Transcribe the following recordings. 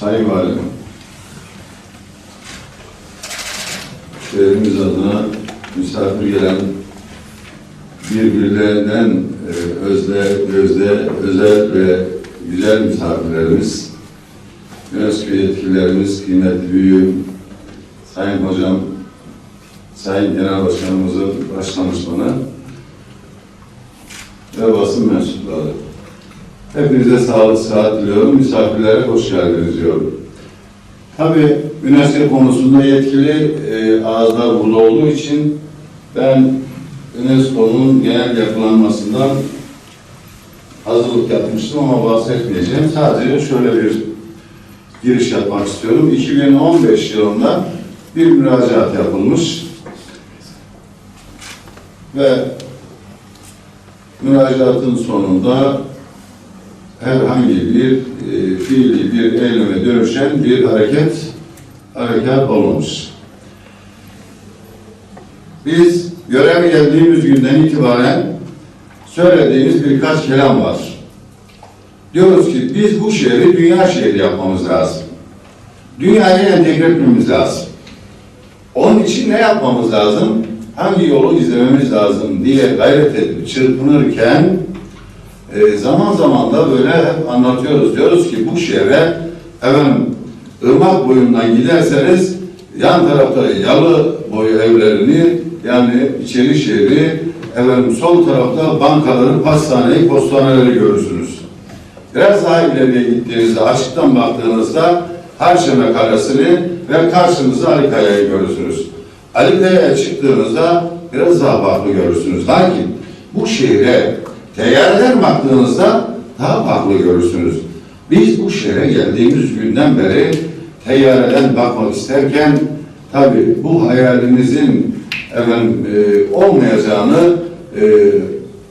Sayın Valim, şehrimiz adına misafir gelen birbirlerinden e, özde, gözde, özel ve güzel misafirlerimiz, UNESCO yetkililerimiz, kıymetli büyüğüm, Sayın Hocam, Sayın Genel Başkanımızın baş danışmanı ve basın mensupları. Hepinize sağlık, sıhhat diliyorum. Misafirlere hoş geldiniz diyorum. Tabii UNESCO konusunda yetkili e, ağızlar burada olduğu için ben UNESCO'nun genel yapılanmasından hazırlık yapmıştım ama bahsetmeyeceğim. Sadece şöyle bir giriş yapmak istiyorum. 2015 yılında bir müracaat yapılmış ve müracaatın sonunda herhangi bir e, fiili bir eyleme dönüşen bir hareket harekat olmamış. Biz göreve geldiğimiz günden itibaren söylediğimiz birkaç kelam var. Diyoruz ki biz bu şehri dünya şehri yapmamız lazım. Dünyaya entegre etmemiz lazım. Onun için ne yapmamız lazım? Hangi yolu izlememiz lazım diye gayret edip çırpınırken e, zaman zaman da böyle anlatıyoruz. Diyoruz ki bu şehre efendim ırmak boyundan giderseniz yan tarafta yalı boyu evlerini yani içeri şehri efendim sol tarafta bankaları, pastaneyi, postaneleri görürsünüz. Biraz daha ileriye gittiğinizde açıktan baktığınızda Harşeme Kalesi'ni ve karşınızda Ali Kaya'yı görürsünüz. Ali Kaya'ya çıktığınızda biraz daha farklı görürsünüz. Lakin bu şehre teyyareden baktığınızda daha farklı görürsünüz. Biz bu şehre geldiğimiz günden beri teyyareden bakmak isterken tabi bu hayalimizin efendim, e, olmayacağını e,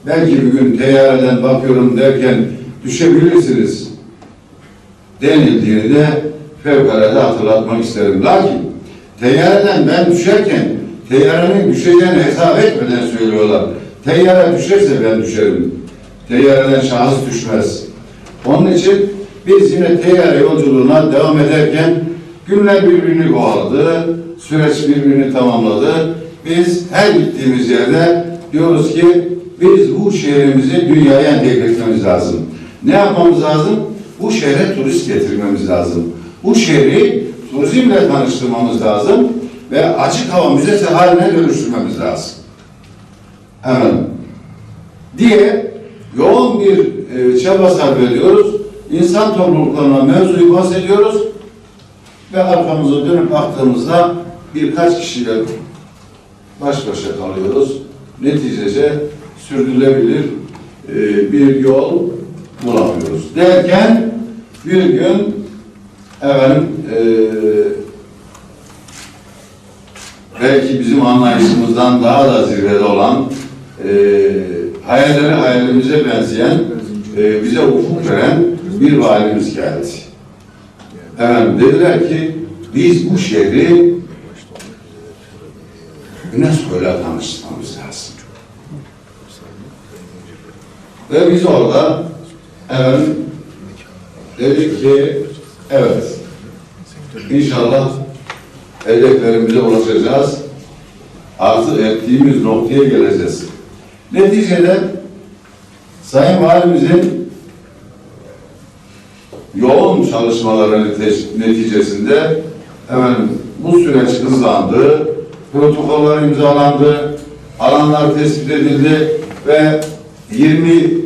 belki bir gün teyyareden bakıyorum derken düşebilirsiniz denildiğini de fevkalade hatırlatmak isterim. Lakin teyyareden ben düşerken teyyarenin düşeceğini hesap etmeden söylüyorlar. Teyyare düşerse ben düşerim. Teyyareden şahıs düşmez. Onun için biz yine teyyare yolculuğuna devam ederken günler birbirini kovaladı, süreç birbirini tamamladı. Biz her gittiğimiz yerde diyoruz ki biz bu şehrimizi dünyaya entegre lazım. Ne yapmamız lazım? Bu şehre turist getirmemiz lazım. Bu şehri turizmle tanıştırmamız lazım ve açık hava müzesi haline dönüştürmemiz lazım. Hemen diye yoğun bir e, çaba sarf ediyoruz. İnsan topluluklarına mevzuyu bahsediyoruz ve arkamıza dönüp baktığımızda birkaç kişiyle baş başa kalıyoruz. Neticece sürdürülebilir e, bir yol bulamıyoruz. Derken bir gün efendim e, belki bizim anlayışımızdan daha da zirvede olan e, hayalleri hayalimize benzeyen e, bize ufuk veren bir valimiz geldi. Efendim dediler ki biz bu şehri UNESCO ile tanıştırmamız lazım. Ve biz orada efendim dedik ki evet inşallah hedeflerimize ulaşacağız. Arzu ettiğimiz noktaya geleceğiz. Neticede Sayın Valimizin yoğun çalışmaları netice- neticesinde efendim, bu süreç hızlandı, protokoller imzalandı, alanlar tespit edildi ve 20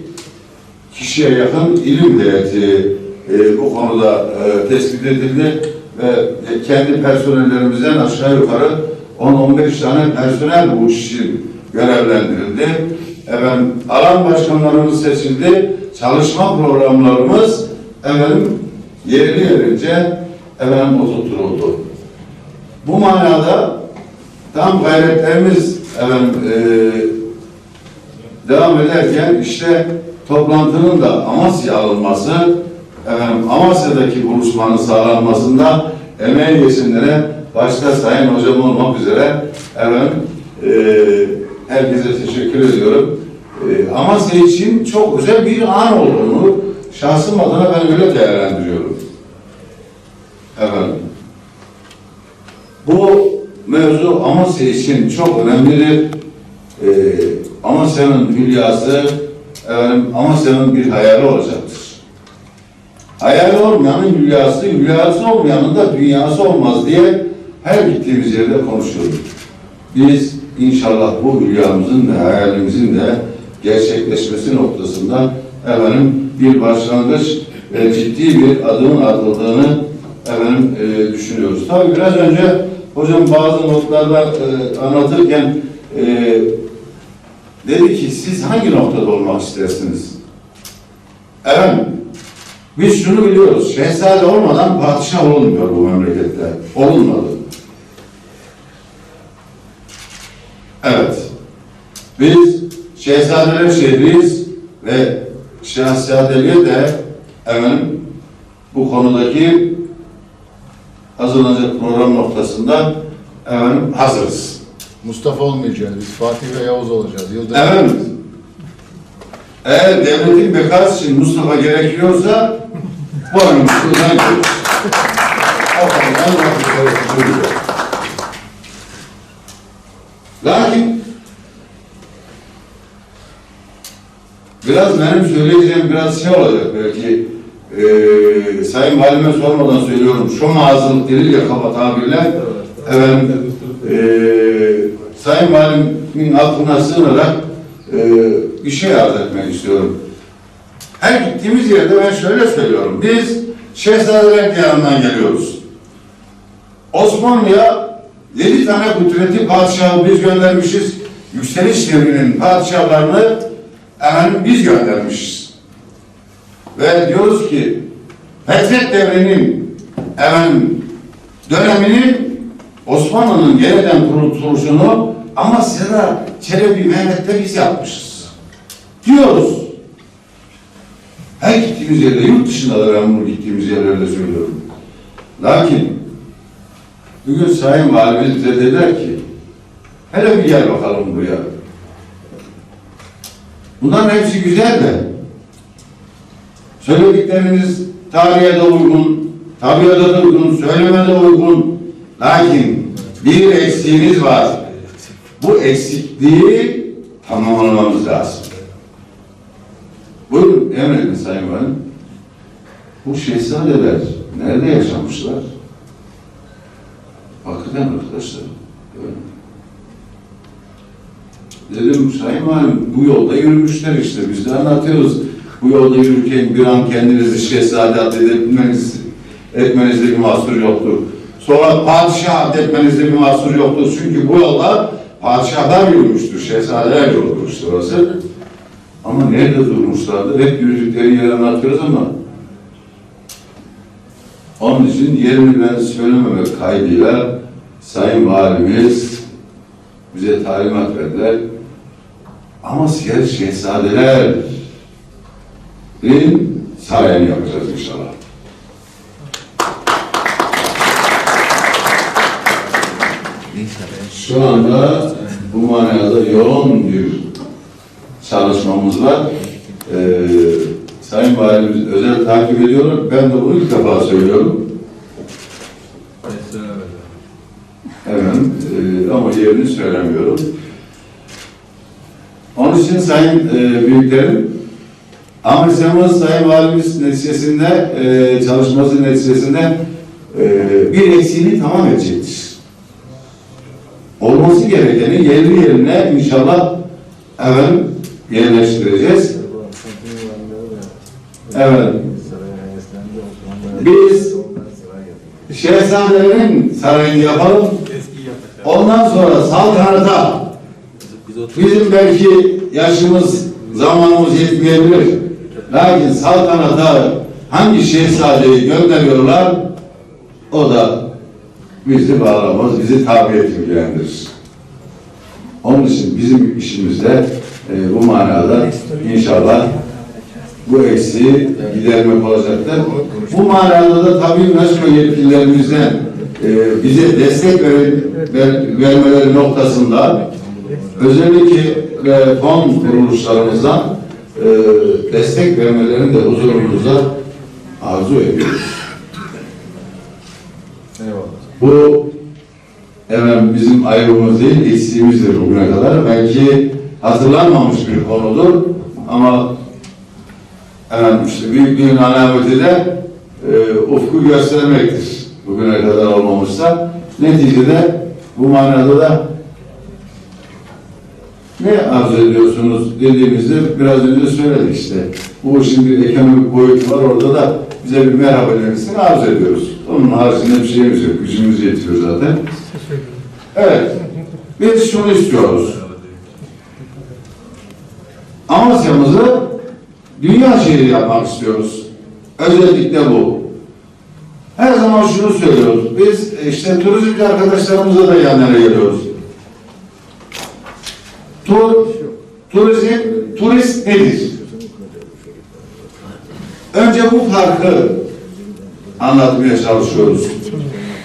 kişiye yakın ilim heyeti e, bu konuda e, tespit edildi ve e, kendi personellerimizden aşağı yukarı 10-15 tane personel bu iş için görevlendirildi. Efendim, alan başkanlarımız seçildi, çalışma programlarımız efendim, yerli yerince efendim, oturtuldu. Bu manada tam gayretlerimiz efendim, e, devam ederken işte toplantının da Amasya alınması, efendim, Amasya'daki buluşmanın sağlanmasında emeği geçenlere başta Sayın Hocam olmak üzere efendim, e, herkese teşekkür ediyorum. E, Amasya için çok güzel bir an olduğunu şahsım adına ben öyle değerlendiriyorum. Efendim. Bu mevzu Amasya için çok önemlidir. Ee, Amasya'nın hülyası, efendim, Amasya'nın bir hayali olacaktır. Hayali olmayanın hülyası, hülyası olmayanın da dünyası olmaz diye her gittiğimiz yerde konuşuyoruz. Biz inşallah bu hülyamızın ve hayalimizin de gerçekleşmesi noktasında efendim bir başlangıç ve ciddi bir adımın atıldığını efendim e, düşünüyoruz. Tabii biraz önce hocam bazı notlarda e, anlatırken e, dedi ki siz hangi noktada olmak istersiniz? Efendim biz şunu biliyoruz. Şehzade olmadan padişah olunmuyor bu memlekette. Olunmadı. Evet. Biz Şehzadeler şehriyiz ve Şehzadeliğe de efendim bu konudaki hazırlanacak program noktasında efendim hazırız. Mustafa olmayacağız. Biz Fatih ve Yavuz olacağız. Yıldırım. Efendim eğer devletin bekası için Mustafa gerekiyorsa bu önümüzden gidiyoruz. O kadar Lakin biraz benim söyleyeceğim biraz şey olacak belki eee Sayın Valime sormadan söylüyorum. Şu mağazalık değil ya kaba tabirle efendim eee Sayın Valimin aklına sığınarak eee bir şey arz etmek istiyorum. Her gittiğimiz yerde ben şöyle söylüyorum. Biz Şehzadeler diyarından geliyoruz. Osmanlı'ya yedi tane kudretli padişahı biz göndermişiz. Yükseliş devrinin padişahlarını efendim biz göndermişiz. Ve diyoruz ki Fetret devrinin efendim dönemini Osmanlı'nın yeniden kuruluşunu Amasya'da Çelebi Mehmet'te biz yapmışız. Diyoruz. Her gittiğimiz yerde, yurt dışında da ben bunu gittiğimiz yerlerde söylüyorum. Lakin bugün Sayın Valimiz bize dediler ki hele bir gel bakalım buraya. Bunların hepsi güzel de söyledikleriniz tarihe de uygun, tabiata da uygun, söyleme de uygun. Lakin bir eksiğiniz var. Bu eksikliği tamamlamamız lazım. Buyurun emredin Sayın Valim. Bu şehzadeler nerede yaşamışlar? Hakikaten arkadaşlar. evet. Dedim Sayın Valim bu yolda yürümüşler işte biz de anlatıyoruz. Bu yolda yürürken bir an kendinizi şehzade addetmeniz, etmenizde bir mahsur yoktur. Sonra padişah addetmenizde bir mahsur yoktur. Çünkü bu yolda padişahlar yürümüştür, şehzadeler yürümüştür orası. Ama nerede durmuşlardı? Hep yürüdükleri yeri anlatıyoruz ama onun için yerini ben söylememek kaydıyla Sayın Valimiz bize talimat verdiler. Ama siyer şehzadelerin sarayını yapacağız inşallah. Şu anda bu manada yoğun bir çalışmamız var. Ee, Sayın Valimiz özel takip ediyorum. Ben de bunu ilk defa söylüyorum. Efendim, e, ama yerini söylemiyorum. Onun için Sayın e, Büyüklerim, Amasya'mız Sayın Valimiz neticesinde, e, çalışması neticesinde e, bir eksiğini tamam edecektir. Olması gerekeni yerli yerine inşallah efendim yerleştireceğiz. Evet. Biz Şehzadelerin sarayını yapalım. Ondan sonra saltanata bizim belki yaşımız, zamanımız yetmeyebilir. Lakin saltanata hangi şehzadeyi gönderiyorlar o da bizi bağlamaz, bizi tabiyet ilgilendirir. Onun için bizim işimizde e, bu manada inşallah bu eksiği gidermek olacaktır. Bu manada da tabii UNESCO yetkililerimizden e, bize destek ver, ver- vermeleri noktasında özellikle e, fon kuruluşlarımızdan e, destek vermelerini de huzurumuza arzu ediyoruz. Eyvallah. Bu efendim bizim ayıbımız değil, eksiğimizdir bugüne kadar. Belki hazırlanmamış bir konudur ama efendim işte büyüklüğün alameti de e, ufku göstermektir. Bugüne kadar olmamışsa. Neticede bu manada da ne arzu ediyorsunuz dediğimizde biraz önce söyledik işte. Bu bir ekonomik boyutu var orada da bize bir merhaba demesini arzu ediyoruz. Onun haricinde bir şeyimiz yok. Gücümüz yetiyor zaten. Evet. Biz şunu istiyoruz. Amasya'mızı dünya şehri yapmak istiyoruz. Özellikle bu. Her zaman şunu söylüyoruz. Biz işte turizmci arkadaşlarımıza da yan yana geliyoruz. Tur, turizm, turist nedir? Önce bu farkı anlatmaya çalışıyoruz.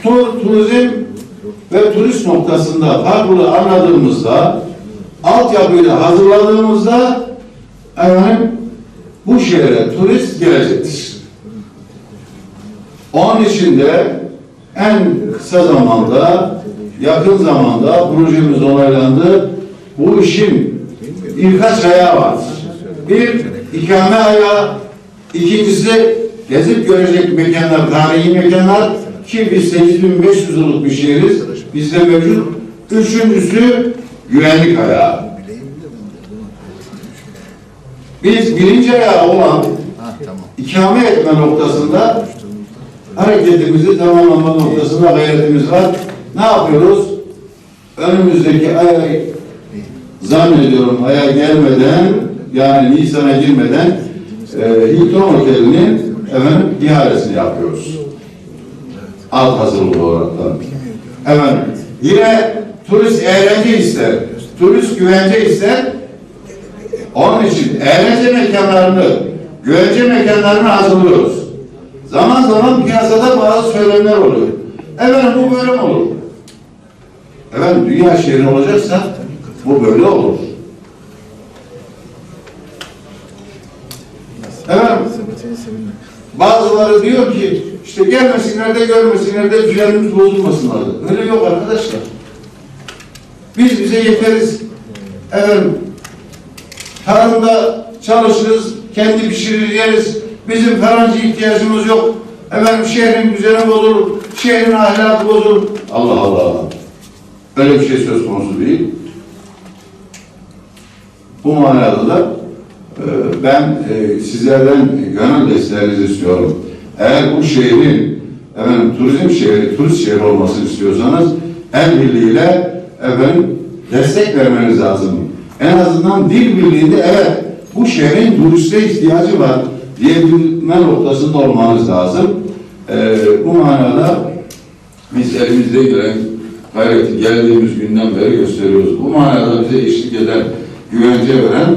Tur, turizm ve turist noktasında farklı anladığımızda, altyapıyı hazırladığımızda efendim, bu şehre turist gelecektir. Onun için de en kısa zamanda, yakın zamanda projemiz onaylandı. Bu işin birkaç ayağı var. Bir, ikame ayağı, ikincisi gezip görecek mekanlar, tarihi mekanlar ki biz 8500 yıllık bir şehiriz, bizde mevcut. Üçüncüsü güvenlik ayağı. Biz birinci ayağı olan Ha tamam. ikame etme noktasında hareketimizi tamamlama noktasında gayretimiz var. Ne yapıyoruz? Önümüzdeki aya zannediyorum aya gelmeden yani Nisan'a girmeden e, Hilton Oteli'nin efendim ihalesini yapıyoruz. Alt hazırlığı olarak da. Efendim yine turist eğlence ister, turist güvence ister, onun için eğlence mekanlarını, güvence mekanlarını hazırlıyoruz. Zaman zaman piyasada bazı söylemler oluyor. Efendim bu böyle mi olur? Efendim dünya şehri olacaksa bu böyle olur. Efendim bazıları diyor ki işte gelmesinler de görmesinler de düzenimiz bozulmasınlar. Öyle yok arkadaşlar. Biz bize yeteriz. Efendim tarımda çalışırız, kendi pişirir yeriz. Bizim farancı ihtiyacımız yok. Efendim şehrin düzeni bozulur, şehrin ahlakı bozulur. Allah Allah. Öyle bir şey söz konusu değil. Bu manada da e, ben e, sizlerden gönül desteğinizi istiyorum. Eğer bu şehrin efendim turizm şehri, turist şehri olmasını istiyorsanız el birliğiyle efendim destek vermeniz lazım. En azından dil birliğinde evet bu şehrin turiste ihtiyacı var diyebilme noktasında olmanız lazım. E, bu manada biz elimizde gelen gayreti geldiğimiz günden beri gösteriyoruz. Bu manada bize eşlik eden, güvence veren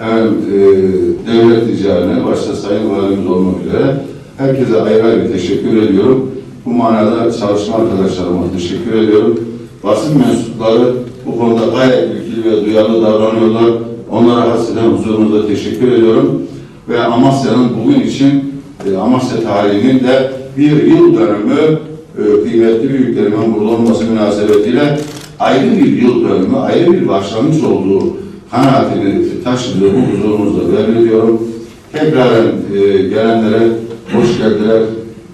efendim, e, devlet ricaline, başta Sayın Valimiz olmak üzere herkese ayrı ayrı teşekkür ediyorum. Bu manada çalışma arkadaşlarıma teşekkür ediyorum. Basın mensupları bu konuda gayet ve duyarlı davranıyorlar. Onlara hasreten huzurunuzda teşekkür ediyorum. Ve Amasya'nın bugün için e, Amasya tarihinin de bir yıl dönümü e, kıymetli büyüklerimin burada olması münasebetiyle ayrı bir yıl dönümü, ayrı bir başlangıç olduğu kanaatini taşıdığı huzurunuzda belirliyorum. Tekrar e, gelenlere hoş geldiler,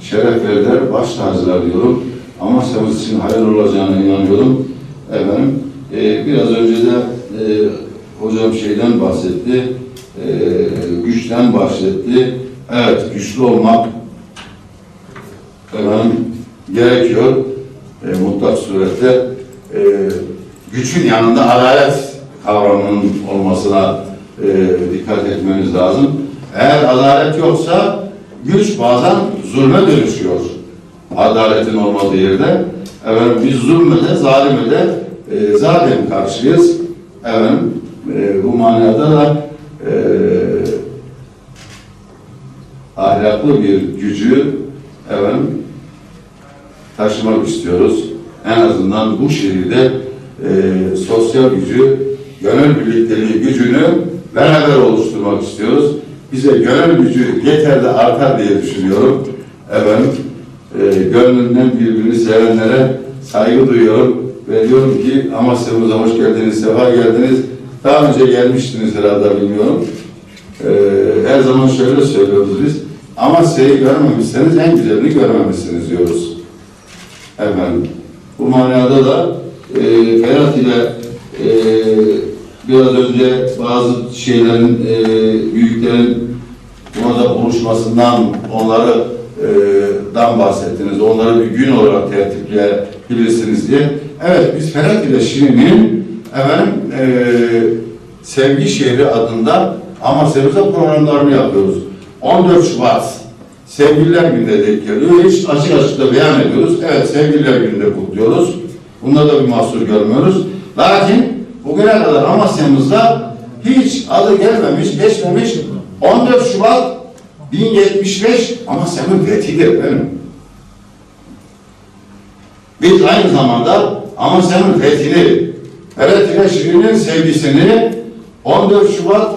şeref verdiler, baş tacılar diyorum. Amasya'mız için hayırlı olacağına inanıyorum. Efendim, e, biraz önce de e, hocam şeyden bahsetti, e, güçten bahsetti. Evet, güçlü olmak efendim, gerekiyor. E, mutlak surette e, gücün yanında adalet kavramının olmasına e, dikkat etmeniz lazım. Eğer adalet yoksa güç bazen zulme dönüşüyor. Adaletin olmadığı yerde. Efendim, biz zulme de zalime de e, zaten karşıyız. Efendim, e, bu manada da e, ahlaklı bir gücü efendim, taşımak istiyoruz. En azından bu şehirde e, sosyal gücü, gönül birlikteliği gücünü beraber oluşturmak istiyoruz. Bize gönül gücü yeter de artar diye düşünüyorum. Efendim, e, gönlünden birbirini sevenlere saygı duyuyorum ve diyorum ki Amasya'mıza hoş geldiniz, sefa geldiniz. Daha önce gelmiştiniz herhalde bilmiyorum. E, her zaman şöyle söylüyoruz biz. Amasya'yı görmemişseniz en güzelini görmemişsiniz diyoruz. Efendim. Bu manada da e, Ferhat ile e, biraz önce bazı şeylerin, e, büyüklerin burada buluşmasından onları e, dan bahsettiniz. Onları bir gün olarak tertipleyebilirsiniz diye. Evet biz Ferhat ile Şirin'in efendim e, Sevgi Şehri adında Amasya'mıza programlarını yapıyoruz. 14 Şubat Sevgililer Günü'ne denk geliyor. Hiç açık açık da beyan ediyoruz. Evet Sevgililer Günü'nde kutluyoruz. Bunda da bir mahsur görmüyoruz. Lakin bugüne kadar Amasya'mızda hiç adı gelmemiş, geçmemiş 14 Şubat 1075 Amasya'nın fethidir efendim. Biz aynı zamanda Amasya'nın fethini, evet ile Şirin'in sevgisini 14 Şubat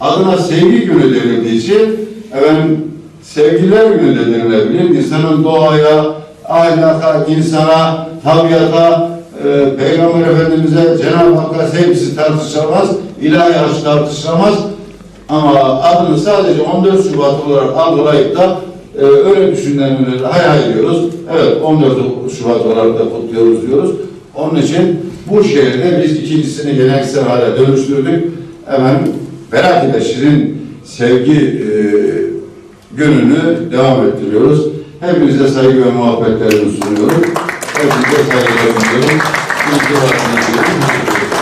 adına sevgi günü denildiği için efendim, sevgiler günü de denilebilir. İnsanın doğaya, ahlaka, insana, tabiata, e, Peygamber Efendimiz'e, Cenab-ı Hakk'a sevgisi tartışılamaz, ilahi aşk tartışılamaz. Ama adını sadece 14 Şubat olarak algılayıp da e, öyle düşünenleri hayal ediyoruz. Evet 14 Şubat olarak da kutluyoruz diyoruz. Onun için bu şehirde biz ikincisini geleneksel hale dönüştürdük. Efendim Berat Şirin sevgi e, gününü devam ettiriyoruz. Hepinize saygı ve muhabbetlerimi sunuyorum. Hepinize saygılarımı sunuyorum. İyi ki varsınız.